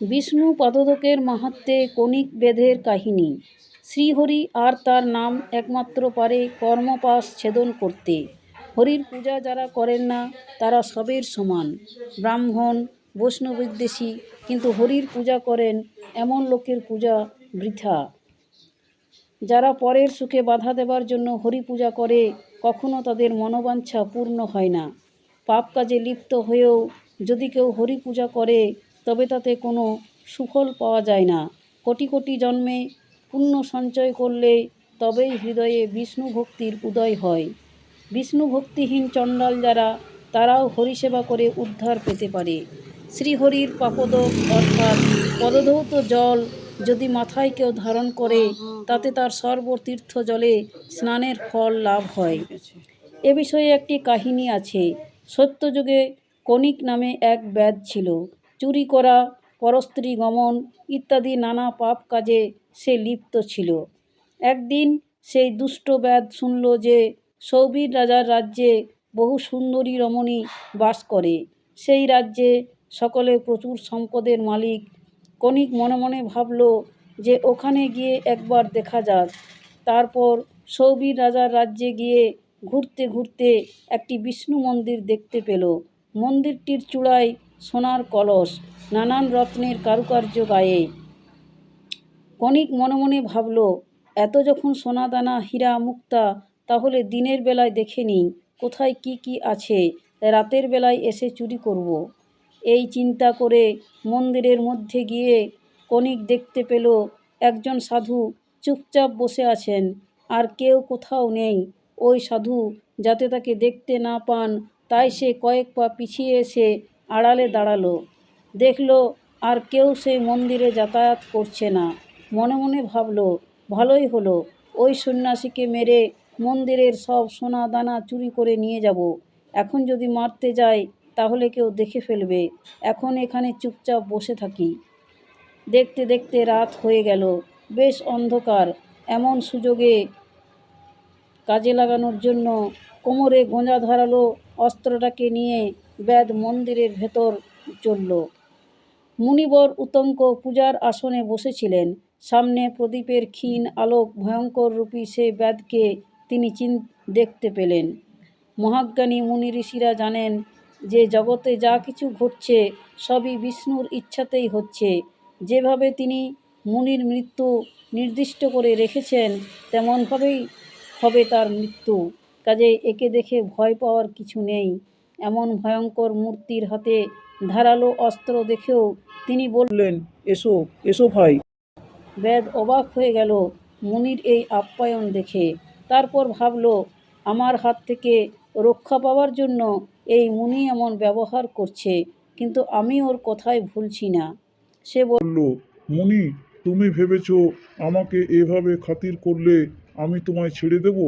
বিষ্ণু পদোদকের মাহাত্মে কণিক বেদের কাহিনী। শ্রীহরি আর তার নাম একমাত্র পারে কর্মপাশ ছেদন করতে। হরির পূজা যারা করেন না, তারা সবের সমান। ব্রাহ্মণ বৈষ্ণববিদ্বেষী কিন্তু হরির পূজা করেন এমন লোকের পূজা বৃথা। যারা পরের সুখে বাধা দেবার জন্য হরি পূজা করে, কখনো তাদের মনোবাঞ্ছা পূর্ণ হয় না। পাপ কাজে লিপ্ত হয়েও যদি কেউ হরি পূজা করে তবে তাতে কোনো সুফল পাওয়া যায় না। কোটি কোটি জন্মে পুণ্য সঞ্চয় করলে তবেই হৃদয়ে বিষ্ণু ভক্তির উদয় হয়। বিষ্ণু ভক্তিহীন চণ্ডাল যারা, তারাও হরিসেবা করে উদ্ধার পেতে পারে। শ্রীহরির পাপদক অর্থাৎ পদধৌত জল যদি মাথায় কেউ ধারণ করে, তাতে তার সর্বতীর্থ জলে স্নানের ফল লাভ হয়। এ বিষয়ে একটি কাহিনী আছে। সত্যযুগে কণিক নামে এক ব্যাধ ছিল। চুরি করা, পরস্ত্রী গমন ইত্যাদি নানা পাপ কাজে সে লিপ্ত ছিল। একদিন সেই দুষ্ট ব্যাধ শুনল যে সৌবীর রাজার রাজ্যে বহু সুন্দরী রমণী বাস করে। সেই রাজ্যে সকলে প্রচুর সম্পদের মালিক। কণিক মনে মনে ভাবল যে ওখানে গিয়ে একবার দেখা যাক। তারপর সৌবীর রাজার রাজ্যে গিয়ে ঘুরতে ঘুরতে একটি বিষ্ণু মন্দির দেখতে পেল। মন্দিরটির চূড়ায় সোনার কলস, নানান রত্নের কারুকার্য গায়ে কণিক মনে মনে ভাবল, এত যখন সোনা দানা হীরা মুক্তা, তাহলে দিনের বেলায় দেখে নিই, কোথায় কি কি আছে, রাতের বেলায় এসে চুরি করব। এই চিন্তা করে মন্দিরের মধ্যে গিয়ে কণিক দেখতে পেল, একজন সাধু চুপচাপ বসে আছেন, আর কেউ কোথাও নেই ওই সাধু যাতে তাকে দেখতে না পান, তাই সে কয়েক পা পিছিয়ে এসে আড়ালে দাঁড়াল। দেখল আর কেউ সেই মন্দিরে যাতায়াত করছে না। মনে মনে ভাবলো, ভালোই হলো। ওই সন্ন্যাসীকে মেরে মন্দিরের সব সোনা দানা চুরি করে নিয়ে যাব। এখন যদি মারতে যাই তাহলে কেউ দেখে ফেলবে। এখন এখানে চুপচাপ বসে থাকি। দেখতে দেখতে রাত হয়ে গেল। বেশ অন্ধকার। এমন সুযোগে কাজে লাগানোর জন্য কোমরে গোঁজা ধারালো অস্ত্রটাকে নিয়ে ব্যাদ মন্দিরের ভেতর চলল। মুনিবর উতঙ্ক পূজার আসনে বসেছিলেন। সামনে প্রদীপের ক্ষীণ আলোক ভয়ঙ্কর রূপী সেই ব্যাধকে তিনি চিন, দেখতে পেলেন। মহাজ্ঞানী মুনি ঋষিরা জানেন যে জগতে যা কিছু ঘটছে সবই বিষ্ণুর ইচ্ছাতেই হচ্ছে। যেভাবে তিনি মুনির মৃত্যু নির্দিষ্ট করে রেখেছেন, তেমনভাবেই হবে তার মৃত্যু। কাজে একে দেখে ভয় পাওয়ার কিছু নেই। এমন ভয়ঙ্কর মূর্তির হাতে ধারালো অস্ত্র দেখেও তিনি বললেন এসো এসো ভাই। বেদ অবাক হয়ে গেল মুনির এই আপ্যায়ন দেখে। তারপর ভাবল আমার হাত থেকে রক্ষা পাওয়ার জন্য এই মুনি এমন ব্যবহার করছে কিন্তু আমি ওর কথায় ভুলছি না। সে বল বলল মুনি তুমি ভেবেছ আমাকে এভাবে খাতির করলে আমি তোমায় ছেড়ে দেব?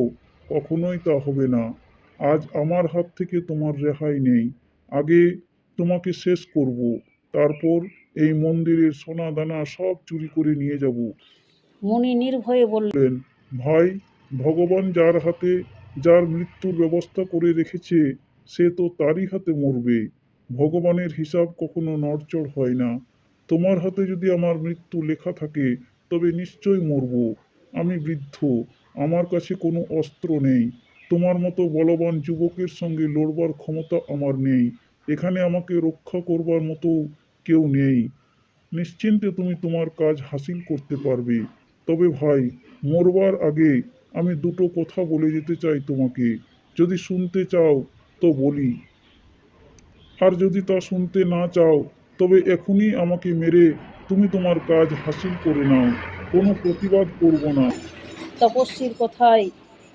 কখনোই তা হবে না। আজ আমার হাত থেকে তোমার রেহাই নেই। আগে তোমাকে শেষ করব। তারপর এই মন্দিরের সোনা দানা সব চুরি করে নিয়ে যাব। মুনি নির্ভয়ে বললেন ভাই ভগবান যার হাতে যার মৃত্যুর ব্যবস্থা করে রেখেছে সে তো তারই হাতে মরবে। ভগবানের হিসাব কখনো নড়চড় হয় না। তোমার হাতে যদি আমার মৃত্যু লেখা থাকে তবে নিশ্চয় মরব। আমি বৃদ্ধ। আমার কাছে কোনো অস্ত্র নেই। তোমার মতো বলবান যুবকের সঙ্গে লড়বার ক্ষমতা আমার নেই। এখানে আমাকে রক্ষা করবার মতো কেউ নেই। নিশ্চিন্তে তুমি তোমার কাজ হাসিল করতে পারবে। তবে ভাই, মরবার আগে আমি দুটো কথা বলে যেতে চাই তোমাকে। যদি শুনতে চাও, তো বলি। আর যদি তা শুনতে না চাও, তবে এখনই আমাকে মেরে তুমি তোমার কাজ হাসিল করে নাও। কোনো প্রতিবাদ করব না। তপস্বীর কথায়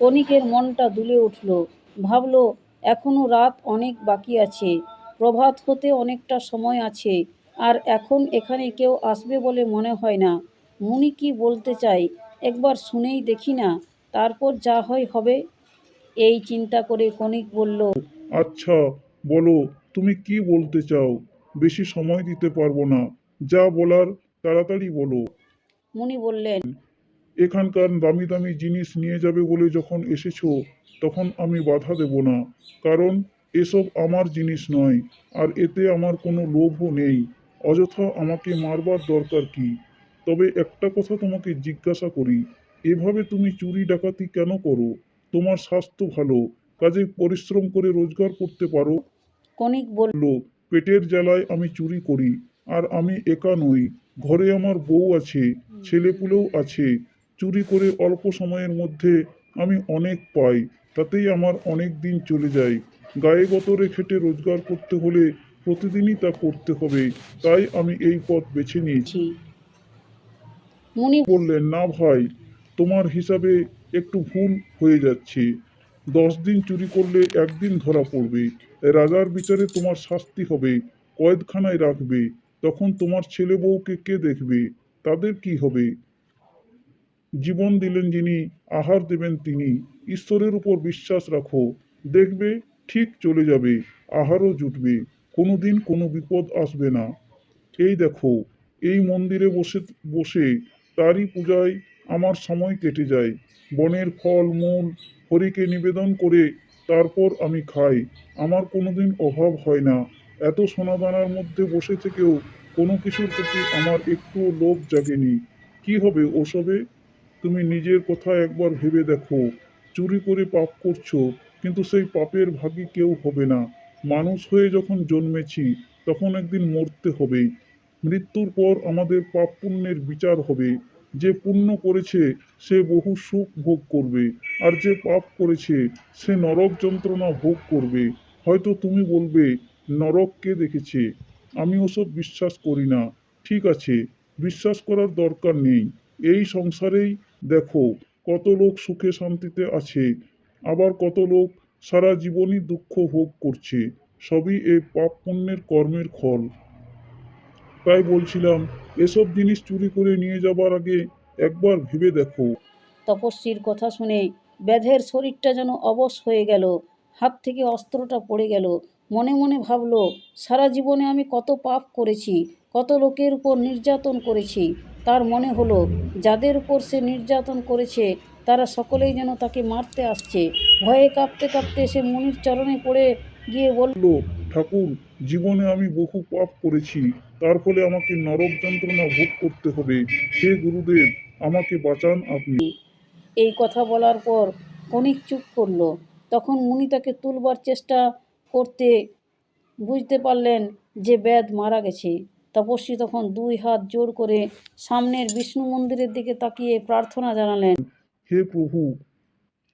কণিকের মনটা দুলে উঠল। ভাবল এখনও রাত অনেক বাকি আছে প্রভাত হতে অনেকটা সময় আছে আর এখন এখানে কেউ আসবে বলে মনে হয় না। মুনি কি বলতে চাই একবার শুনেই দেখি না তারপর যা হয় হবে। এই চিন্তা করে কণিক বলল আচ্ছা বলো তুমি কি বলতে চাও? বেশি সময় দিতে পারব না। যা বলার তাড়াতাড়ি বলো। মুনি বললেন এখানকার দামি দামি জিনিস নিয়ে যাবে বলে যখন এসেছ তখন আমি বাধা দেব না কারণ এসব আমার জিনিস নয় আর এতে আমার কোনো লোভও নেই। অযথা আমাকে মারবার দরকার কি? তবে একটা কথা তোমাকে জিজ্ঞাসা করি এভাবে তুমি চুরি ডাকাতি কেন করো? তোমার স্বাস্থ্য ভালো কাজে পরিশ্রম করে রোজগার করতে পারো। বলল বলল পেটের জ্বালায় আমি চুরি করি আর আমি একা নই। ঘরে আমার বউ আছে ছেলেপুলেও আছে চুরি করে অল্প সময়ের মধ্যে আমি অনেক পাই তাতেই আমার অনেক দিন চলে যায়। গায়ে গতরে খেটে রোজগার করতে হলে প্রতিদিনই তা করতে হবে তাই আমি এই পথ বেছে নিয়েছি। মুনি বললেন না ভাই তোমার হিসাবে একটু ভুল হয়ে যাচ্ছে। দশ দিন চুরি করলে একদিন ধরা পড়বে। রাজার বিচারে তোমার শাস্তি হবে কয়েদখানায় রাখবে। তখন তোমার ছেলে বউকে কে দেখবে? তাদের কি হবে? জীবন দিলেন যিনি, আহার দেবেন তিনি। ঈশ্বরের উপর বিশ্বাস রাখো, দেখবে ঠিক চলে যাবে, আহারও জুটবে, কোনোদিন কোনো বিপদ আসবে না। এই দেখো, এই মন্দিরে বসে বসে তারই পূজায় আমার সময় কেটে যায়। বনের ফল, মূল, হরিকে নিবেদন করে তারপর আমি খাই। আমার কোনোদিন অভাব হয় না। এত সোনাদানার মধ্যে বসে থেকেও কোনো কিছুর প্রতি আমার একটুও লোভ জাগেনি। কি হবে ওসবে? তুমি নিজের কথা একবার ভেবে দেখো। চুরি করে পাপ করছ, কিন্তু সেই পাপের ভাগী কেউ হবে না। মানুষ হয়ে যখন জন্মেছি, তখন একদিন মরতে হবে। মৃত্যুর পর আমাদের পাপ পুণ্যের বিচার হবে। যে পুণ্য করেছে, সে বহু সুখ ভোগ করবে, আর যে পাপ করেছে, সে নরক যন্ত্রণা ভোগ করবে। হয়তো তুমি বলবে, নরক কে দেখেছে? আমি ওসব বিশ্বাস করি না। ঠিক আছে, বিশ্বাস করার দরকার নেই। এই সংসারেই দেখো, কত লোক সুখে শান্তিতে আছে, আবার কত লোক সারা জীবনই দুঃখ ভোগ করছে, সবই এই পাপ পুণ্যের কর্মের ফল। তাই বলছিলাম, এসব জিনিস চুরি করে নিয়ে যাবার আগে একবার ভেবে দেখো। তপস্বীর কথা শুনে ব্যাধের শরীরটা যেন অবশ হয়ে গেল, হাত থেকে অস্ত্রটা পড়ে গেল। মনে মনে ভাবলো, সারা জীবনে আমি কত পাপ করেছি, কত লোকের উপর নির্যাতন করেছি। তার মনে হলো যাদের উপর সে নির্যাতন করেছে তারা সকলেই যেন তাকে মারতে আসছে। ভয়ে কাঁপতে কাঁপতে সে মুনির চরণে পড়ে গিয়ে বলল ঠাকুর জীবনে আমি বহু পাপ করেছি। তার ফলে আমাকে নরক যন্ত্রণা ভোগ করতে হবে। হে গুরুদেব আমাকে বাঁচান আপনি। এই কথা বলার পর কণিক চুপ করল। তখন মুনি তাকে তুলবার চেষ্টা করতে বুঝতে পারলেন যে ব্যাদ মারা গেছে। তপস্বী তখন দুই হাত জোর করে সামনের বিষ্ণু মন্দিরের দিকে তাকিয়ে প্রার্থনা জানালেন। হে প্রভু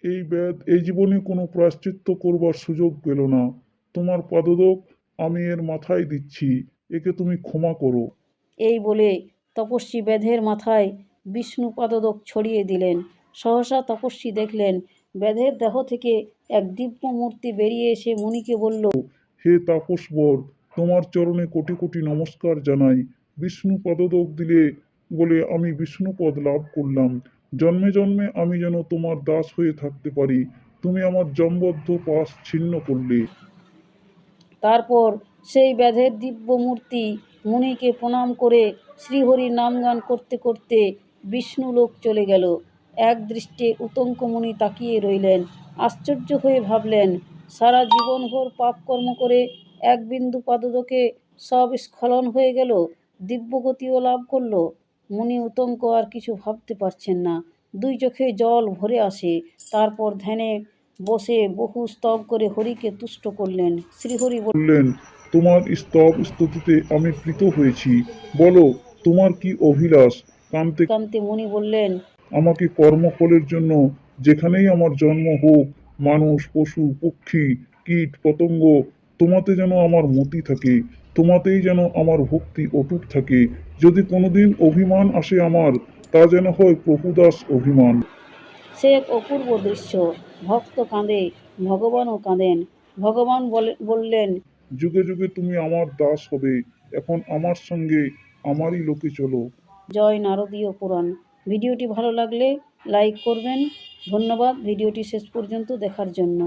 এই ব্যাধ এই জীবনে কোনো প্রায়শ্চিত্ত করবার সুযোগ পেল না। তোমার পদদক আমি এর মাথায় দিচ্ছি একে তুমি ক্ষমা করো। এই বলে তপস্বী ব্যাধের মাথায় বিষ্ণু পাদদক ছড়িয়ে দিলেন। সহসা তপস্বী দেখলেন ব্যাধের দেহ থেকে এক দিব্য মূর্তি বেরিয়ে এসে মুনিকে বলল হে তাপসবর তোমার চরণে কোটি কোটি নমস্কার জানাই। বিষ্ণু পদদক দিলে বলে, আমি বিষ্ণুপদ লাভ করলাম। জন্মে জন্মে আমি যেন তোমার দাস হয়ে থাকতে পারি। তুমি আমার জমবদ্ধ পাশ ছিন্ন করলে। তারপর সেই ব্যাধের দিব্য মূর্তি মুনিকে প্রণাম করে শ্রীহরির নামগান করতে করতে বিষ্ণু লোক চলে গেল। এক দৃষ্টে উতঙ্ক মুনি তাকিয়ে রইলেন। আশ্চর্য হয়ে ভাবলেন, সারা জীবনভর পাপকর্ম করে এক বিন্দু পাদদকে সব স্খলন হয়ে গেল দিব্যগতিও লাভ করল। মুনি উতঙ্ক আর কিছু ভাবতে পারছেন না। দুই চোখে জল ভরে আসে তারপর ধ্যানে বসে বহু স্তব করে হরিকে তুষ্ট করলেন। শ্রীহরি বল- বললেন তোমার স্তব স্তুতিতে আমি প্রীত হয়েছি। বলো তোমার কি অভিলাষ? কান্তে কান্তে মুনি বললেন আমাকে কর্মফলের জন্য যেখানেই আমার জন্ম হোক মানুষ পশু পক্ষী কীট পতঙ্গ তোমাতে যেন আমার মতি থাকে তোমাতেই যেন আমার ভক্তি অটুট থাকে। যদি কোনোদিন অভিমান আসে আমার তা যেন হয় প্রভুদাস অভিমান। সে এক অপূর্ব দৃশ্য। ভক্ত কাঁদে ভগবানও কাঁদেন। ভগবান বলে বললেন যুগে যুগে তুমি আমার দাস হবে এখন আমার সঙ্গে আমারই লোকে চলো। জয় নারদীয় পুরাণ। ভিডিওটি ভালো লাগলে লাইক করবেন। ধন্যবাদ ভিডিওটি শেষ পর্যন্ত দেখার জন্য।